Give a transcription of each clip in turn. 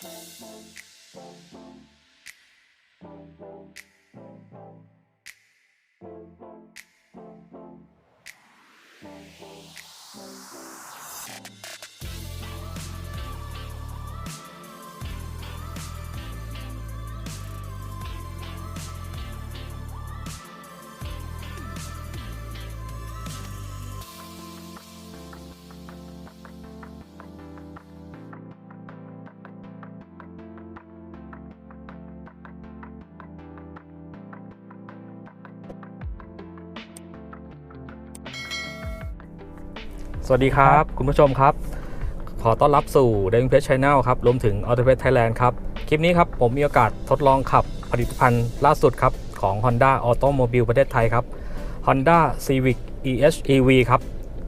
ส วัสดีครับ คุณผู้ชมครับ ขอต้อนรับสู่ d a v i n g Page Channel ครับรวมถึง Auto Page Thailand ครับ คลิปนี้ครับ ผมมีโอกาสทดลองขับผลิตภัณฑ์ล่าสุดครับ ของ Honda Automobile ประเทศไทยครับ Honda Civic EHEV ครับ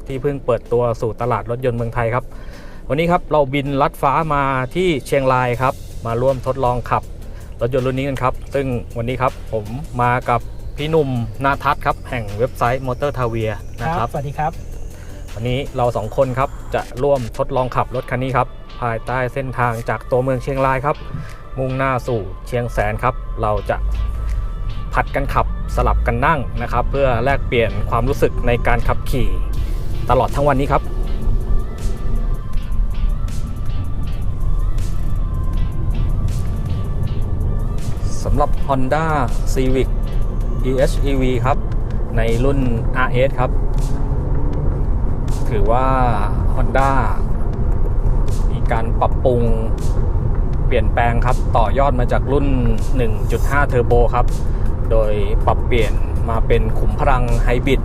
ที่เพิ่งเปิดตัวสู่ตลาดรถยนต์เมืองไทยครับ วันนี้ครับเราบินลัดฟ้ามาที่เชียงรายครับ มาร่วมทดลองขับรถยนต์รุ่นนี้กันครับ ซึ่งวันนี้ครับผมมากับพี่หนุ่มนาทัศน์ครับแห่งเว็บไซต์ Motor t a v i a นะครับ สวัสดีครับ วันนี้เราสองคนครับจะร่วมทดลองขับรถคันนี้ครับ ภายใต้เส้นทางจากตัวเมืองเชียงรายครับ มุ่งหน้าสู่เชียงแสนครับ เราจะผัดกันขับสลับกันนั่งนะครับ เพื่อแลกเปลี่ยนความรู้สึกในการขับขี่ตลอดทั้งวันนี้ครับสำหรับ Honda Civic EHEV ครับ ในรุ่น RS ครับ ถือว่า Honda มีการปรับปรุงเปลี่ยนแปลงครับ ต่อยอดมาจากรุ่น 1.5 เทอร์โบครับ โดยปรับเปลี่ยนมาเป็นขุมพลังไฮบริด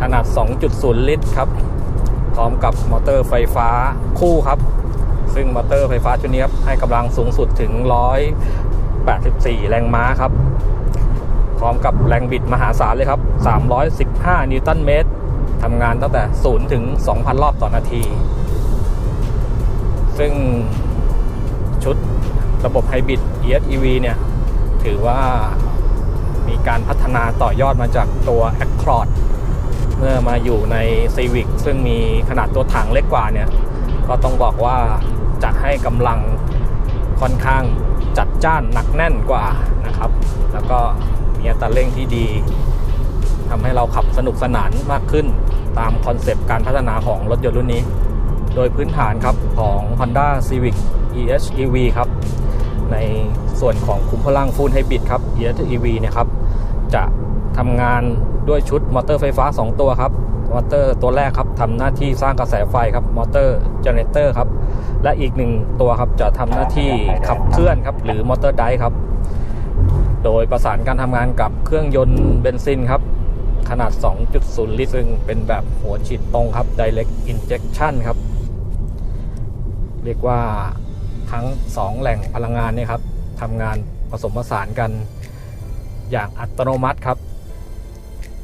ขนาด 2.0 ลิตรครับ พร้อมกับมอเตอร์ไฟฟ้าคู่ครับ ซึ่งมอเตอร์ไฟฟ้าชุดนี้ครับให้กำลังสูงสุดถึง 184 แรงม้าครับ พร้อมกับแรงบิดมหาศาลเลยครับ 315 นิวตันเมตร ทำงานตั้งแต่0ถึง 2,000 รอบต่อนาที ซึ่งชุดระบบไฮบริด ESEV เนี่ย ถือว่ามีการพัฒนาต่อยอดมาจากตัว Accord เมื่อมาอยู่ใน Civic ซึ่งมีขนาดตัวถังเล็กกว่าเนี่ย ก็ต้องบอกว่าจะให้กำลังค่อนข้างจัดจ้านหนักแน่นกว่านะครับ แล้วก็มีอัตราเร่งที่ดี ทำให้เราขับสนุกสนานมากขึ้น ตามคอนเซปต์การพัฒนาของรถยนต์รุ่นนี้ โดยพื้นฐานครับของ Honda Civic EHEV ครับ ในส่วนของคุมพลังฟูลไฮบริดครับ EHEV เนี่ยครับ จะทำงานด้วยชุดมอเตอร์ไฟฟ้า 2 ตัวครับ มอเตอร์ตัวแรกครับทำหน้าที่สร้างกระแสไฟครับ มอเตอร์เจเนเรเตอร์ครับ และอีกหนึ่งตัวครับจะทำหน้าที่ขับเคลื่อนครับ หรือมอเตอร์ไดครับ โดยประสานการทำงานกับเครื่องยนต์เบนซินครับ ขนาด 2.0 ลิตร ซึ่งเป็นแบบหัวฉีดตรงครับ direct injection ครับ เรียกว่าทั้ง 2 แหล่งพลังงานเนี่ยครับทำงานผสมผสานกันอย่างอัตโนมัติครับ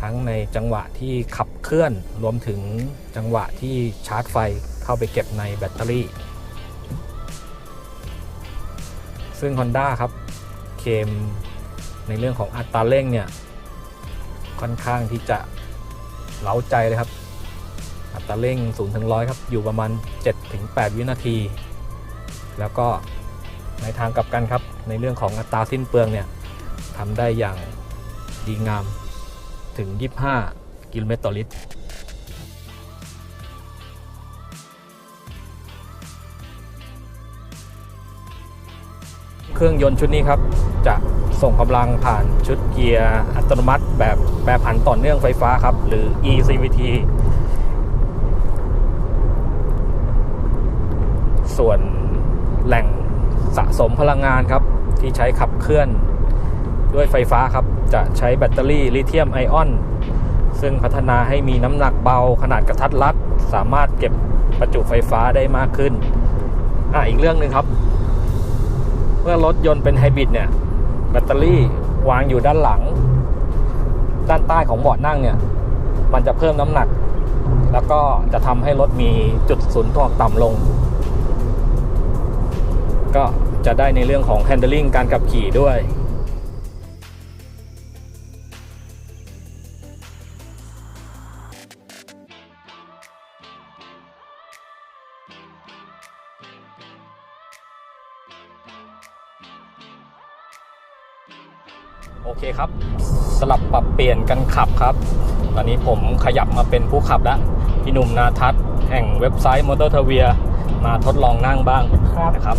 ทั้งในจังหวะที่ขับเคลื่อนรวมถึงจังหวะที่ชาร์จไฟเข้าไปเก็บในแบตเตอรี่ ซึ่ง Honda ครับเคมในเรื่องของอัตราเร่งเนี่ย ค่อนข้างที่จะเล้าใจเลยครับ อัตราเร่ง0ถึง100 ครับ อยู่ประมาณ7ถึง8วินาที แล้วก็ในทางกลับกันครับ ในเรื่องของอัตราสิ้นเปลืองเนี่ยทำได้อย่างดีงามถึง 25 กิโลเมตรต่อลิตรเครื่องยนต์ชุดนี้ครับจะ ส่งกำลังผ่านชุดเกียร์อัตโนมัติแบบแปรผันต่อเนื่องไฟฟ้าครับ หรือ ECVT ส่วนแหล่งสะสมพลังงานครับ ที่ใช้ขับเคลื่อนด้วยไฟฟ้าครับ จะใช้แบตเตอรี่ลิเธียมไอออน ซึ่งพัฒนาให้มีน้ำหนักเบาขนาดกระทัดรัด สามารถเก็บประจุไฟฟ้าได้มากขึ้น อะ อีกเรื่องหนึ่งครับ เมื่อรถยนต์เป็นไฮบริดเนี่ย แบตเตอรี่วางอยู่ด้านหลัง ด้านใต้ของเบาะนั่งเนี่ย มันจะเพิ่มน้ำหนัก แล้วก็จะทำให้รถมีจุดศูนย์ถ่วงต่ำลง ก็จะได้ในเรื่องของ handling การขับขี่ด้วย สลับปรับเปลี่ยนกันขับครับ ตอนนี้ผมขยับมาเป็นผู้ขับแล้วพี่หนุ่มนาทัศน์แห่งเว็บไซต์ Motor t a v i a มาทดลองนั่งบ้างครับนะครับ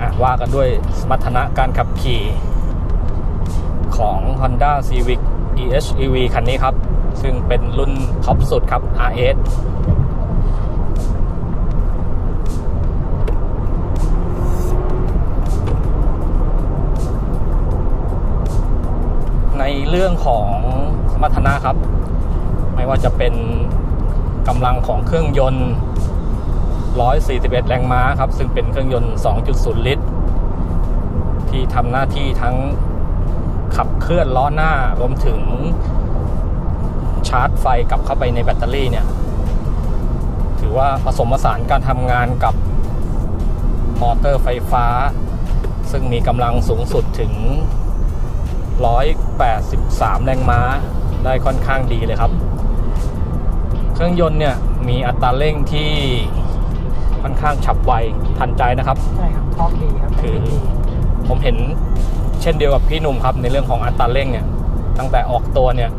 อะว่ากันด้วยสมรรถนะการขับขี่ของ Honda Civic EHEV คันนี้ครับ ซึ่งเป็นรุ่นท็อปสุดครับ RS ในเรื่องของสมรรถนะครับ ไม่ว่าจะเป็นกำลังของเครื่องยนต์ 141 แรงม้าครับ ซึ่งเป็นเครื่องยนต์ 2.0 ลิตร ที่ทำหน้าที่ทั้งขับเคลื่อนล้อหน้ารวมถึงชาร์จไฟกลับเข้าไปในแบตเตอรี่เนี่ย ถือว่าผสมผสานการทำงานกับมอเตอร์ไฟฟ้า ซึ่งมีกำลังสูงสุดถึง 183 แรงม้าได้ค่อนข้างดีเลยครับ เครื่องยนต์เนี่ยมีอัตราเร่งที่ค่อนข้างฉับไวทันใจนะครับใช่ครับท็อกดีครับคือดีผมเห็นเช่นเดียวกับพี่หนุ่มครับ ในเรื่องของอัตราเร่งเนี่ยตั้งแต่ออกตัวเนี่ย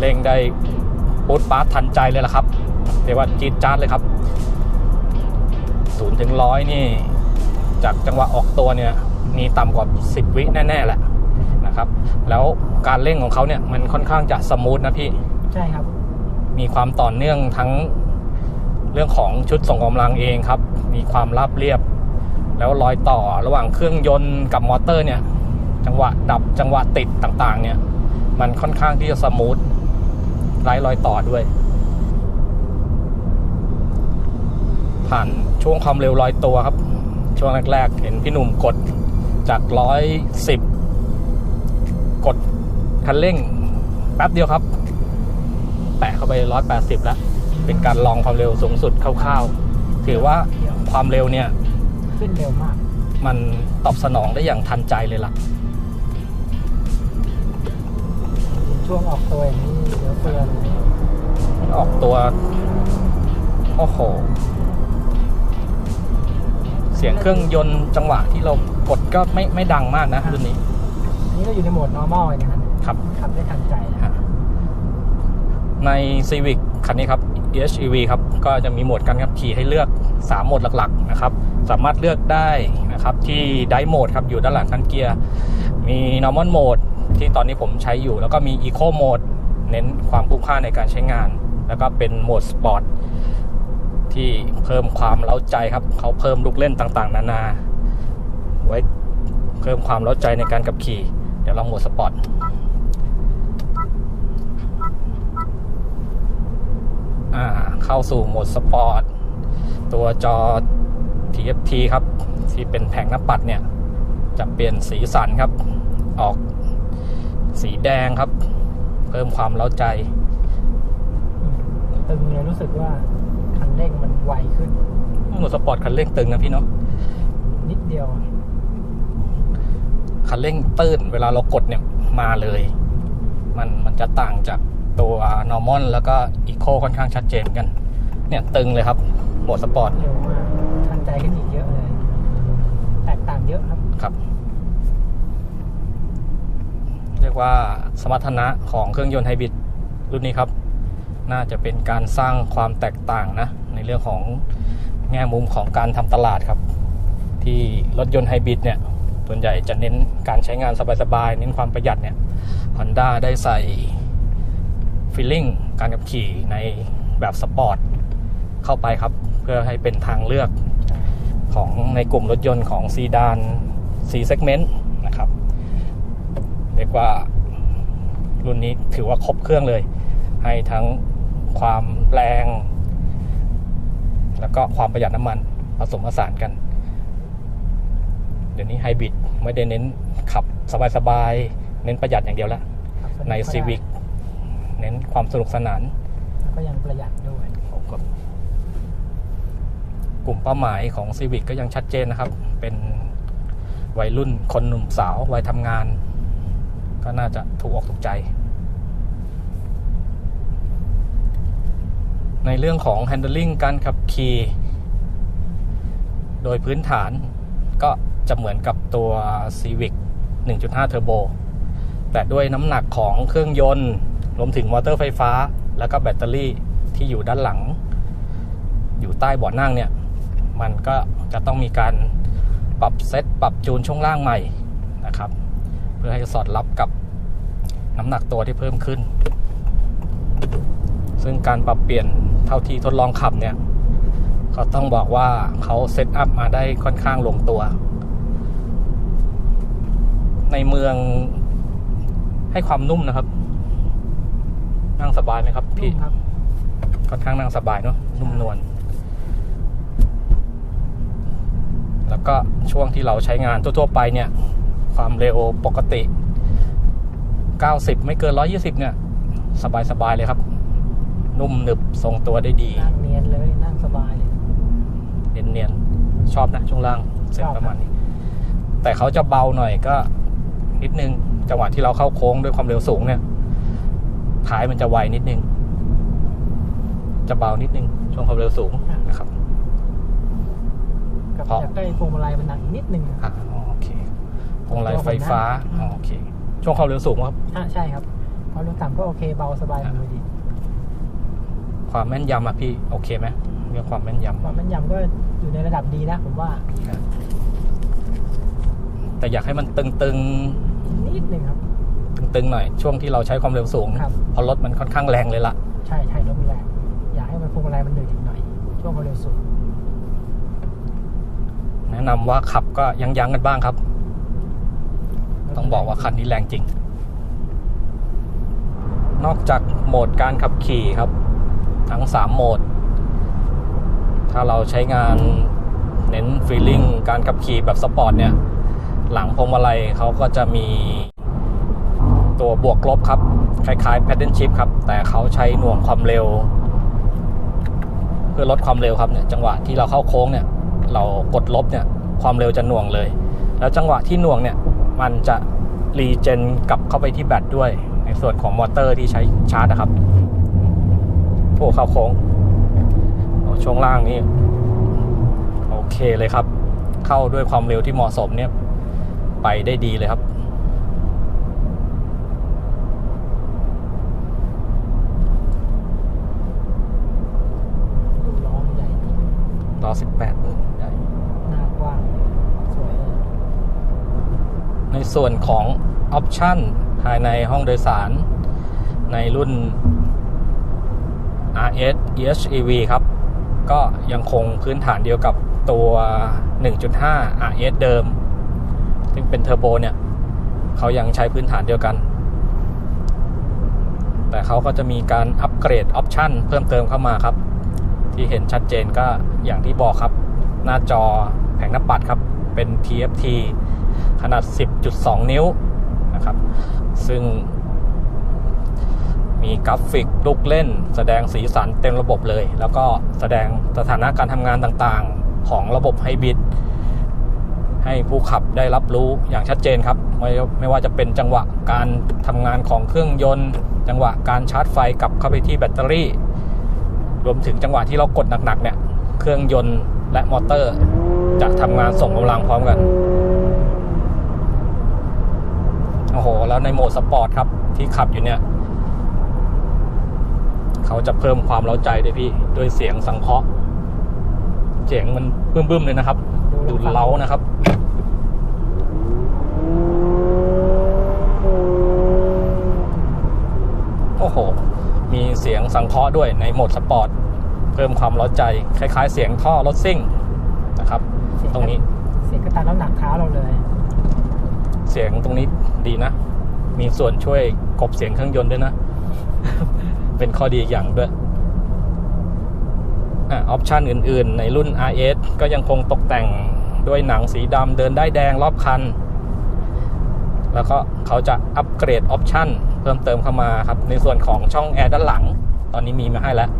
เร่งได้ปูดปาร์ตทันใจเลยละครับเรียกว่าจี๊ดจ๊าดเลยครับศูนย์ถึงร้อยนี่ จากจังหวะออกตัวเนี่ยมีต่ำกว่า 10 วิแน่ ๆ แหละ นะครับแล้วการเร่งของเขาเนี่ยมันค่อนข้างจะสมูทนะพี่ใช่ครับ มีความต่อเนื่องทั้งเรื่องของชุดส่งกำลังเองครับ มีความราบเรียบ แล้วรอยต่อระหว่างเครื่องยนต์กับมอเตอร์เนี่ย จังหวะดับจังหวะติดต่างๆ เนี่ย มันค่อนข้างที่จะสมูทไร้รอยต่อด้วย ผ่านช่วงความเร็วร้อยตัวครับ ช่วงแรกๆ เห็นพี่หนุ่มกดจากร้อยสิบ กดคันเร่งแป๊บเดียวครับแตะเข้าไปร้อยแปดสิบแล้ว เป็นการลองความเร็วสูงสุดคร่าวๆ ถือว่าความเร็วเนี่ย ขึ้นเร็วมาก มันตอบสนองได้อย่างทันใจเลยล่ะ ช่วงออกตัวอย่างนี้เดี๋ยวเตือนออกตัว โอ้โห เสียงเครื่องยนต์จังหวะที่เรากดก็ไม่ไม่ดังมากนะรุ่นนี้อั นนี้เราอยู่ในโหมด normal เลยนะครับครับขับได้ทันใจนะฮะใน Civic คันนี้ครับ EHEV ครับ ก็จะมีโหมดการขับขี่ให้เลือก 3 โหมดหลักๆนะครับ สามารถเลือกได้นะครับที่ Drive Mode ครับ อยู่ด้านหลังคันเกียร์ มี Normal Mode ที่ตอนนี้ผมใช้อยู่ แล้วก็มี Eco Mode เน้นความคุ้มค่าในการใช้งาน แล้วก็เป็นโหมด Sport ที่เพิ่มความเล้าใจครับ เขาเพิ่มลูกเล่นต่างๆ นานา ไว้เพิ่มความเล้าใจในการขับขี่เดี๋ยวลองโหมดสปอร์ตอ่าเข้าสู่โหมดสปอร์ต ตัวจอ TFT ครับ ที่เป็นแผงหน้าปัดเนี่ย จะเปลี่ยนสีสันครับ ออกสีแดงครับ เพิ่มความเล้าใจอืมตึงเลยรู้สึกว่า คันเร่งมันไวขึ้นโหมดสปอร์ตคันเร่งตึงนะพี่เนาะนิดเดียว คันเร่งตื้นเวลาเรากดเนี่ยมาเลย มันมันจะต่างจากตัว normal แล้วก็ eco ค่อนข้างชัดเจนเหมือนกัน เนี่ยตึงเลยครับโหมดสปอร์ตเร็วมากทันใจขึ้นอีกเยอะเลย แตกต่างเยอะครับครับ เรียกว่าสมรรถนะของเครื่องยนต์ไฮบริดรุ่นนี้ครับ น่าจะเป็นการสร้างความแตกต่างนะ ในเรื่องของแง่มุมของการทำตลาดครับ ที่รถยนต์ไฮบริดเนี่ย ส่วนใหญ่จะเน้นการใช้งานสบายๆ เน้นความประหยัดเนี่ย Honda ได้ใส่ฟีลลิ่งการขับขี่ในแบบสปอร์ตเข้าไปครับ เพื่อให้เป็นทางเลือกของในกลุ่มรถยนต์ของซีดาน C segment นะครับเรียกว่ารุ่นนี้ถือว่าครบเครื่องเลย ให้ทั้งความแรง แล้วก็ความประหยัดน้ำมันผสมผสานกัน เดี๋ยวนี้ไฮบริดไม่ได้เน้นขับสบายๆ เน้นประหยัดอย่างเดียวแล้วขับสกในก็ได้ Civic เน้นความสนุกสนานแล้วก็ยังประหยัดด้วยครับกลุ่มเป้าหมายของ Civic ก็ยังชัดเจนนะครับ เป็นวัยรุ่นคนหนุ่มสาววัยทำงาน ก็น่าจะถูกอกถูกใจ ในเรื่องของ handling การขับขี่ โดยพื้นฐานก็ จะเหมือนกับตัว Civic 1.5 Turbo แต่ด้วยน้ำหนักของเครื่องยนต์รวมถึงมอเตอร์ไฟฟ้า แล้วก็แบตเตอรี่ที่อยู่ด้านหลัง อยู่ใต้เบาะนั่งเนี่ย มันก็จะต้องมีการปรับเซตปรับจูนช่วงล่างใหม่นะครับ เพื่อให้สอดรับกับน้ำหนักตัวที่เพิ่มขึ้น ซึ่งการปรับเปลี่ยนเท่าที่ทดลองขับเนี่ยเขาต้องบอกว่าเขาเซตอัพมาได้ค่อนข้างลงตัว ในเมืองให้ความนุ่มนะครับ นั่งสบายไหมครับนุ่พี่มครับค่อนข้างนั่งสบายเนาะนุ่มนวลแล้วก็ช่วงที่เราใช้งานทั่วๆไปเนี่ย ความเร็วปกติ 90 ไม่เกิน 120 เนี่ย สบายๆเลยครับ นุ่มหนึบทรงตัวได้ดีนั่งเนียนเลยนั่งสบายเลยเนียนๆชอบนะช่วงล่างเสร็จชอบประมาณนี้ แต่เขาจะเบาหน่อยก็ นิดนึง จังหวะที่เราเข้าโค้งด้วยความเร็วสูงเนี่ยท้ายมันจะไวนิดนึง จะเบานิดนึง ช่วงความเร็วสูงนะครับกับเพราะอยากได้พวงมาลัยมันหนักอีกนิดนึงอะอ่าโอเคพวงมาลัยไฟฟ้าอ๋อโอเค ช่วงความเร็วสูงครับอ่าใช่ครับพอรถต่ำก็โอเคเบาสบายมือดี ความแม่นยำอะพี่โอเคไหมเรื่องความแม่นยำความแม่นยำก็อยู่ในระดับดีนะผมว่าแต่อยากให้มันตึง นิดนึงครับๆตึงๆหน่อยช่วงที่เราใช้ความเร็วสูงครับเพราะรถมันค่อนข้างแรงเลยล่ะใช่ใช่รถมันแรงอยากให้มันพวงมาลัยมันหนืดอีกหน่อย ช่วงความเร็วสูง แนะนำว่าขับก็ยั้งๆกันบ้างครับ ต้องบอกว่าคันนี้แรงจริง นอกจากโหมดการขับขี่ครับ ทั้ง3โหมด ถ้าเราใช้งานเน้นฟีลลิ่งการขับขี่แบบสปอร์ตเนี่ย หลังพวงมาลัยเขาก็จะมีตัวบวกลบครับ คล้ายๆ paddle shift ครับ แต่เขาใช้หน่วงความเร็ว เพื่อลดความเร็วครับเนี่ยจังหวะที่เราเข้าโค้งเนี่ย เรากดลบเนี่ยความเร็วจะหน่วงเลย แล้วจังหวะที่หน่วงเนี่ยมันจะรีเจนกลับเข้าไปที่แบตด้วย ในส่วนของมอเตอร์ที่ใช้ชาร์จนะครับโอ้เข้าโค้งช่วงล่างนี่โอเคเลยครับ เข้าด้วยความเร็วที่เหมาะสมเนี่ย ไปได้ดีเลยครับดูล้อมันใหญ่จริงล้อ18ใหญ่หน้ากว้าง สวยเลยในส่วนของออปชันภายในห้องโดยสาร ในรุ่น RS EHEV ครับ ก็ยังคงพื้นฐานเดียวกับตัว 1.5 RS เดิม ซึ่งเป็นเทอร์โบเนี่ยเขายังใช้พื้นฐานเดียวกัน แต่เขาก็จะมีการอัปเกรดออปชันเพิ่มเติมเข้ามาครับ ที่เห็นชัดเจนก็อย่างที่บอกครับ หน้าจอแผงหน้าปัดครับ เป็น TFT ขนาด 10.2 นิ้วนะครับ ซึ่งมีกราฟิกลูกเล่น แสดงสีสันเต็มระบบเลย แล้วก็แสดงสถานะการทำงานต่างๆ ของระบบไฮบริด ให้ผู้ขับได้รับรู้อย่างชัดเจนครับ ไม่ไม่ว่าจะเป็นจังหวะการทำงานของเครื่องยนต์ จังหวะการชาร์จไฟกลับเข้าไปที่แบตเตอรี่ รวมถึงจังหวะที่เรากดหนักๆเนี่ยเครื่องยนต์และมอเตอร์จะทำงานส่งกำลังพร้อมกันโอ้โหแล้วในโหมดสปอร์ตครับที่ขับอยู่เนี่ยเขาจะเพิ่มความเร้าใจด้วยพี่ด้วยเสียงสังเคราะห์เสียงมันบึ้มๆเลยนะครับดูดเล้านะครับ โอ้โห มีเสียงสังเคราะห์ด้วยในโหมดสปอร์ต เพิ่มความเร้าใจ คล้ายๆ เสียงท่อรถซิ่งนะครับเสียตรงนี้ เสียงกระตันน้ำหนักเท้าเราเลย เสียงตรงนี้ดีนะ มีส่วนช่วยกลบเสียงเครื่องยนต์ด้วยนะ เป็นข้อดีอีกอย่างด้วยออปชันอื่นๆ ในรุ่น RS ก็ยังคงตกแต่งด้วยหนังสีดำเดินได้แดงรอบคัน แล้วก็เขาจะอัปเกรดออปชันเพิ่มเติมเข้ามาครับ ในส่วนของช่องแอร์ด้านหลัง ตอนนี้มีมาให้แล้ว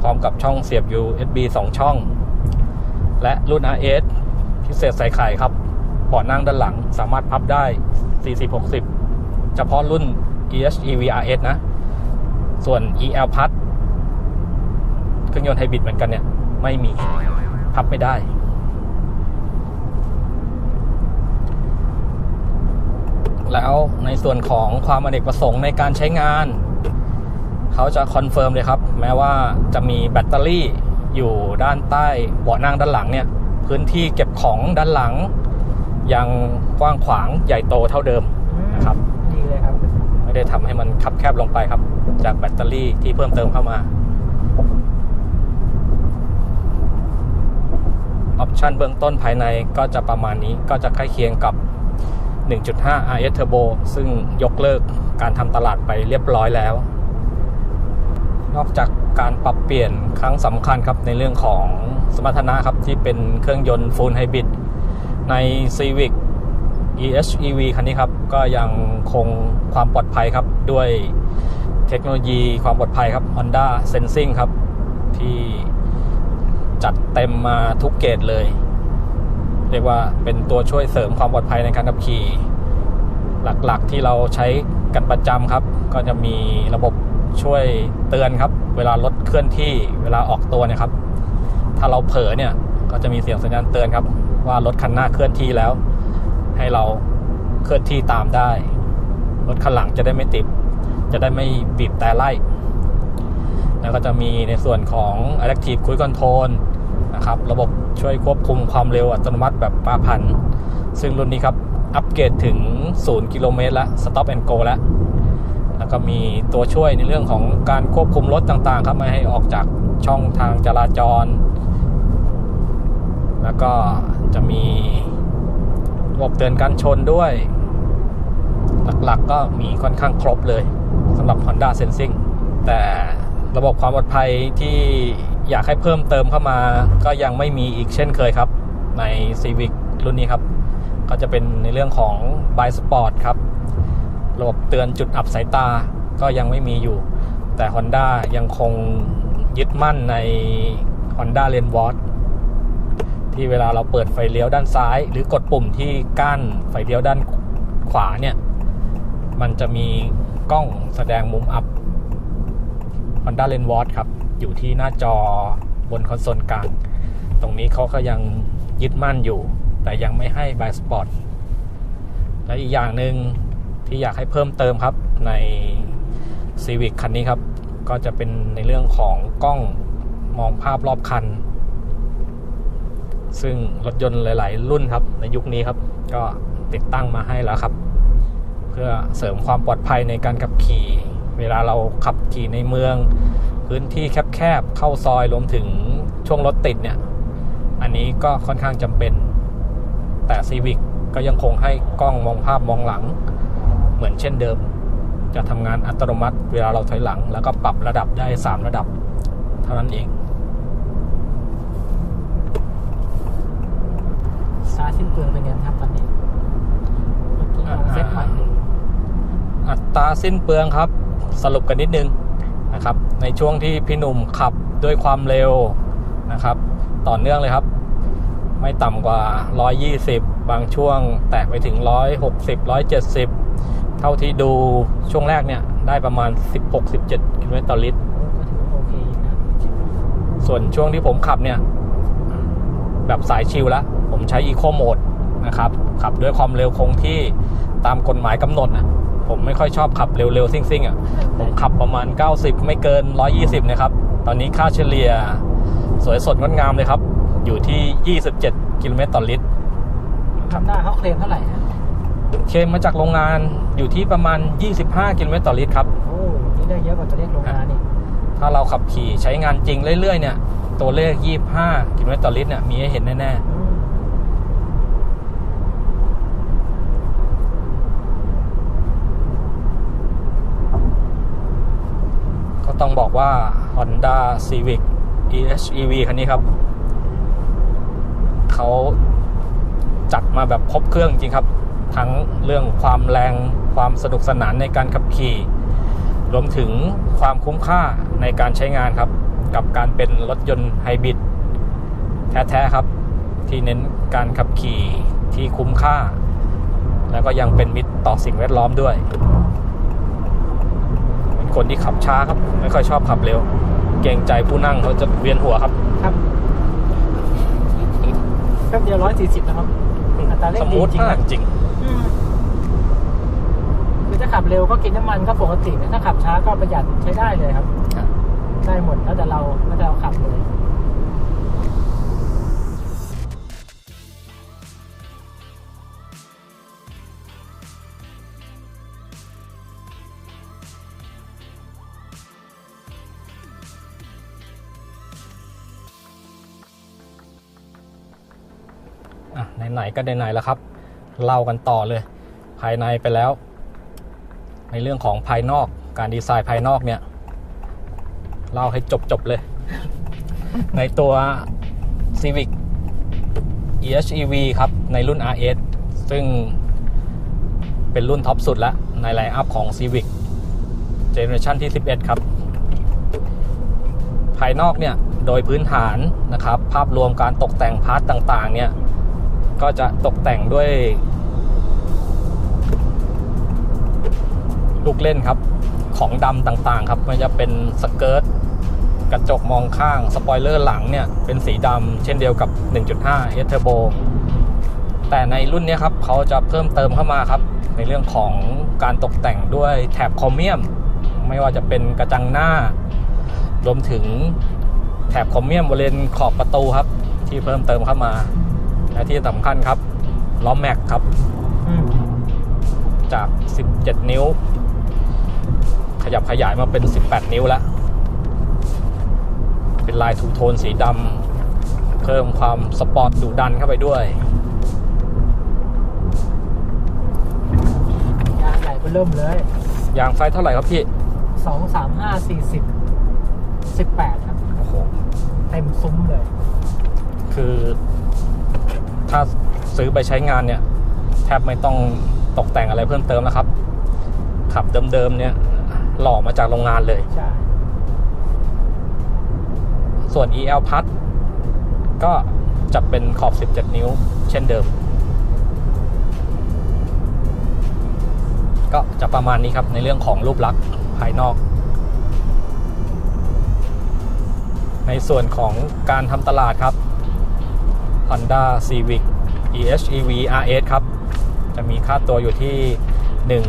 พร้อมกับช่องเสียบ USB 2 ช่อง และรุ่น RS พิเศษใส่ไข่ครับเบาะนั่งด้านหลังสามารถพับได้ 40-60 เฉพาะรุ่น EHEV RS นะ ส่วน EL Plus เครื่องยนต์ไฮบริดเหมือนกันเนี่ย ไม่มีพับไม่ได้ แล้วในส่วนของความอเนกประสงค์ในการใช้งาน เขาจะคอนเฟิร์มเลยครับ แม้ว่าจะมีแบตเตอรี่อยู่ด้านใต้เบาะนั่งด้านหลังเนี่ย พื้นที่เก็บของด้านหลัง ยังกว้างขวางใหญ่โตเท่าเดิมนะครับ ดีเลยครับ ไม่ได้ทำให้มันคับแคบลงไปครับ จากแบตเตอรี่ที่เพิ่มเติมเข้ามาออปชันเบื้องต้นภายในก็จะประมาณนี้ก็จะใกล้เคียงกับ 1.5 RS Turbo ซึ่งยกเลิกการทำตลาดไปเรียบร้อยแล้ว นอกจากการปรับเปลี่ยนครั้งสำคัญครับในเรื่องของสมรรถนะครับที่เป็นเครื่องยนต์ Full Hybrid ใน Civic EHEV คันนี้ครับ ก็ยังคงความปลอดภัยครับ ด้วยเทคโนโลยีความปลอดภัยครับ Honda Sensing ครับ ที่จัดเต็มมาทุกเกรดเลย เรียกว่าเป็นตัวช่วยเสริมความปลอดภัยในการขับขี่ หลักๆที่เราใช้กันประจำครับ ก็จะมีระบบช่วยเตือนครับ เวลารถเคลื่อนที่เวลาออกตัวเนะครับ ถ้าเราเผลอเนี่ยก็จะมีเสียงสัญญาณเตือนครับ ว่ารถคันหน้าเคลื่อนที่แล้ว ให้เราเคลื่อนที่ตามได้ รถคันหลังจะได้ไม่ติด จะได้ไม่บีบแต่ไล่แล้วก็จะมีในส่วนของ Adaptive Cruise Control นะครับ ระบบช่วยควบคุมความเร็วอัตโนมัติแบบปาพันธ์ซึ่งรุ่นนี้ครับอัปเกรดถึง 0 กิโลเมตรแล้ว Stop and Go แล้วแล้วก็มีตัวช่วยในเรื่องของการควบคุมรถต่างๆ ครับไม่ให้ออกจากช่องทางจราจร แล้วก็จะมีระบบเตือนการชนด้วย หลักๆก็มีค่อนข้างครบเลยสำหรับ Honda Sensing แต่ระบบความปลอดภัยที่ อยากให้เพิ่มเติมเข้ามา ก็ยังไม่มีอีกเช่นเคยครับ ใน Civic รุ่นนี้ครับ ก็จะเป็นในเรื่องของ By Sport ครับระบบเตือนจุดอับสายตาก็ยังไม่มีอยู่ แต่ Honda ยังคงยึดมั่นใน Honda Lane Watch ที่เวลาเราเปิดไฟเลี้ยวด้านซ้าย หรือกดปุ่มที่กั้นไฟเลี้ยวด้านขวาเนี่ย มันจะมีกล้องแสดงมุมอับ Honda Lane Watch ครับ อยู่ที่หน้าจอบนคอนโซลกลาง ตรงนี้เขาก็ยังยึดมั่นอยู่ แต่ยังไม่ให้ By Sport และอีกอย่างหนึ่งที่อยากให้เพิ่มเติมครับใน Civic คันนี้ครับ ก็จะเป็นในเรื่องของกล้องมองภาพรอบคัน ซึ่งรถยนต์หลาย ๆ รุ่นครับ ในยุคนี้ครับ ก็ติดตั้งมาให้แล้วครับ เพื่อเสริมความปลอดภัยในการขับขี่ เวลาเราขับขี่ในเมือง พื้นที่แคบๆ เข้าซอยรวมถึงช่วงรถติดเนี่ย อันนี้ก็ค่อนข้างจำเป็น แต่ Civic ก็ยังคงให้กล้องมองภาพมองหลัง เหมือนเช่นเดิม จะทำงานอัตโนมัติเวลาเราถอยหลัง แล้วก็ปรับระดับได้ 3 ระดับ เท่านั้นเองซาสิ้นเปลืองเป็นไงครับตอนนี้เมื่อกี้ลองเซ็ตใหม่ดูอัตราสิ้นเปลืองครับ สรุปกันนิดนึง นะครับ ในช่วงที่พี่หนุ่มขับด้วยความเร็วนะครับ ต่อเนื่องเลยครับ ไม่ต่ำกว่า 120 บางช่วงแตะไปถึง 160 170 เท่าที่ดูช่วงแรกเนี่ย ได้ประมาณ 16-17กิโลเมตรต่อลิตรโอ้ก็ถือว่าโอเคอยู่นะส่วนช่วงที่ผมขับเนี่ย แบบสายชิลแล้ว ผมใช้ Eco Mode นะครับ ขับด้วยความเร็วคงที่ตามกฎหมายกำหนดนะ ผมไม่ค่อยชอบขับเร็วๆ ซิ่งๆอะผมขับประมาณ 90 ไม่เกิน 120 นะครับ ตอนนี้ค่าเฉลี่ยสวยสดงดงามเลยครับ อยู่ที่ 27 กิโลเมตรต่อลิตรทำหน้าเขาเคลมเท่าไหร่ฮะเคลมมาจากโรงงานอยู่ที่ประมาณ 25 กิโลเมตรต่อลิตรครับโอ้นี่ได้เยอะกว่าตัวเลขโรงงานนี่ถ้าเราขับขี่ใช้งานจริงเรื่อยๆเนี่ยตัวเลข 25 กิโลเมตรต่อลิตรเนี่ยมีให้เห็นแน่อืมๆ ก็ ต้องบอกว่า Honda Civic EHEV คันนี้ครับ เขาจัดมาแบบครบเครื่องจริงครับ ทั้งเรื่องความแรงความสนุกสนานในการขับขี่รวมถึงความคุ้มค่าในการใช้งานครับ กับการเป็นรถยนต์ไฮบริดแท้ๆครับ ที่เน้นการขับขี่ที่คุ้มค่า แล้วก็ยังเป็นมิตรต่อสิ่งแวดล้อมด้วย คนที่ขับช้าครับ ไม่ค่อยชอบขับเร็ว เกรงใจผู้นั่งเขาจะเวียนหัวครับ ครับแป๊บเดียวร้อยสี่สิบนะครับ อัตราเร่งสดีมูทจริงมากนะจริงอืมคือถ้าขับเร็วก็กินน้ำมันก็ปกติแต่ถ้าขับช้าก็ประหยัดใช้ได้เลยครับ ได้หมดแล้วแต่เราแล้วแต่เราขับเลย ไหนก็ไหนแล้วครับ เล่ากันต่อเลย ภายในไปแล้ว ในเรื่องของภายนอกการดีไซน์ภายนอกเนี่ย เล่าให้จบๆเลย ในตัว Civic EHEV ครับ ในรุ่น RS ซึ่งเป็นรุ่นท็อปสุดแล้ว ในไลน์อัพของ Civic Generation ที่ 11 ครับ ภายนอกเนี่ย โดยพื้นฐานนะครับ ภาพรวมการตกแต่งพาร์ตต่าง ๆ เนี่ย ก็จะตกแต่งด้วย ลูกเล่นครับ ของดำต่างๆ ครับมันจะเป็นสเกิร์ตกระจกมองข้าง สปอยเลอร์หลังเนี่ย เป็นสีดำเช่นเดียวกับ 1.5 S Turbo แต่ในรุ่นนี้ครับเขาจะเพิ่มเติมเข้ามาครับ ในเรื่องของการตกแต่งด้วยแถบคอมเมียม ไม่ว่าจะเป็นกระจังหน้า รวมถึงแถบคอมเมียมบริเวณขอบประตูครับ ที่เพิ่มเติมเข้ามา และที่สำคัญครับล้อแม็กครับอืมจาก 17 นิ้ว ขยับขยายมาเป็น 18 นิ้วแล้ว เป็นลายทูโทนสีดำเพิ่มความสปอร์ตดุดันเข้าไปด้วยยางใหญ่ก็เริ่มเลยยางไฟเท่าไหร่ครับพี่ สองสามห้าสี่สิบสิบแปดครับ โอ้โห เต็มซุ้มเลย คือ ถ้าซื้อไปใช้งานเนี่ย แทบไม่ต้องตกแต่งอะไรเพิ่มเติมแล้วครับ ขับเดิมๆเนี่ย หล่อมาจากโรงงานเลยใช่ส่วน EL พัดก็จะเป็นขอบ 17 นิ้ว เช่นเดิม ก็จะประมาณนี้ครับในเรื่องของรูปลักษณ์ภายนอก ในส่วนของการทำตลาดครับ Honda Civic EHEV RS ครับ จะมีค่าตัวอยู่ที่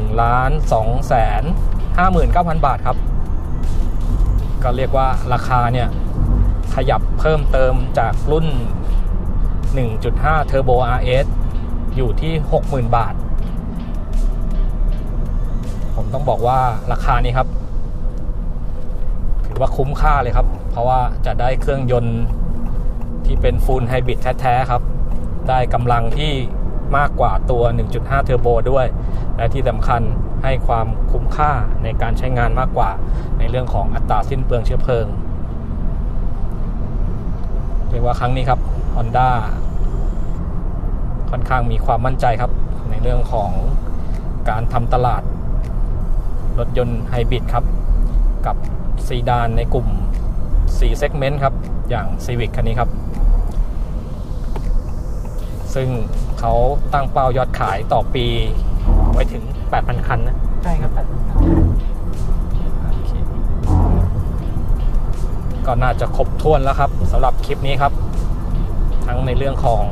1ล้าน2แสน59,000 บาทครับ ก็เรียกว่าราคาเนี่ย ขยับเพิ่มเติมจากรุ่น 1.5 Turbo RS อยู่ที่ 60,000 บาท ผมต้องบอกว่าราคานี้ครับ ถือว่าคุ้มค่าเลยครับ เพราะว่าจะได้เครื่องยนต์ ที่เป็น Full Hybrid แท้ๆครับ ได้กำลังที่มากกว่าตัว 1.5 Turbo ด้วย และที่สำคัญให้ความคุ้มค่าในการใช้งานมากกว่า ในเรื่องของอัตราสิ้นเปลืองเชื้อเพลิง เรียกว่าครั้งนี้ครับ Honda ค่อนข้างมีความมั่นใจครับ ในเรื่องของการทำตลาด รถยนต์ไฮบริดครับ กับซีดานในกลุ่ม4 segment ครับ อย่าง Civic คันนี้ครับ ซึ่งเขาตั้งเป้ายอดขายต่อปีไว้ถึง 8,000 คันนะ ใช่ครับแต่โอเคก็น่าจะครบถ้วนแล้วครับสำหรับคลิปนี้ครับ ทั้งในเรื่องของ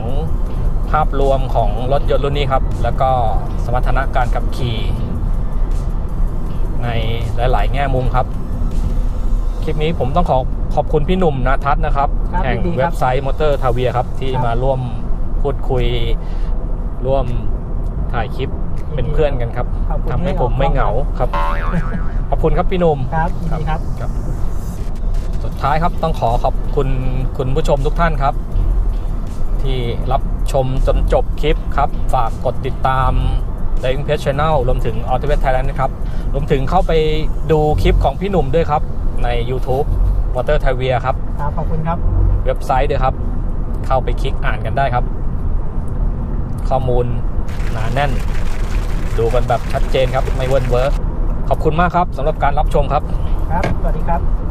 ภาพรวมของรถยนต์รุ่นนี้ครับ แล้วก็สมรรถนะการขับขี่ ในหลาย ๆ แง่มุมครับคลิปนี้ผมต้องขอขอบคุณพี่หนุ่มนาทัศน์นะครับครับ แห่งยินดีครับเว็บไซต์มอเตอร์ทาเวียครับ ที่ครับมาร่วม พูดคุยร่วมถ่ายคลิปเป็นเพื่อนกันครับขอบคุณทำให้ที่ผมไม่เหงาครับ ขอบคุณครับพี่หนุ่มครับยินดีครับ ครับ สุดท้ายครับต้องขอขอบคุณคุณผู้ชมทุกท่านครับ ที่รับชมจนจบคลิปครับ ฝากกดติดตาม d i v i n g Page Channel รวมถึง a u t o w e t Thailand นะครับ รวมถึงเข้าไปดูคลิปของพี่หนุ่มด้วยครับ ใน YouTube Motor t h a i w i a ครับ ครับ ขอบคุณครับ เว็บไซต์ด้วยครับ เข้าไปคลิกอ่านกันได้ครับ ข้อมูลหนาแน่น ดูกันแบบชัดเจนครับไม่เวิร์นเวิร์ขอบคุณมากครับสำหรับการรับชมครับ ครับ สวัสดีครับ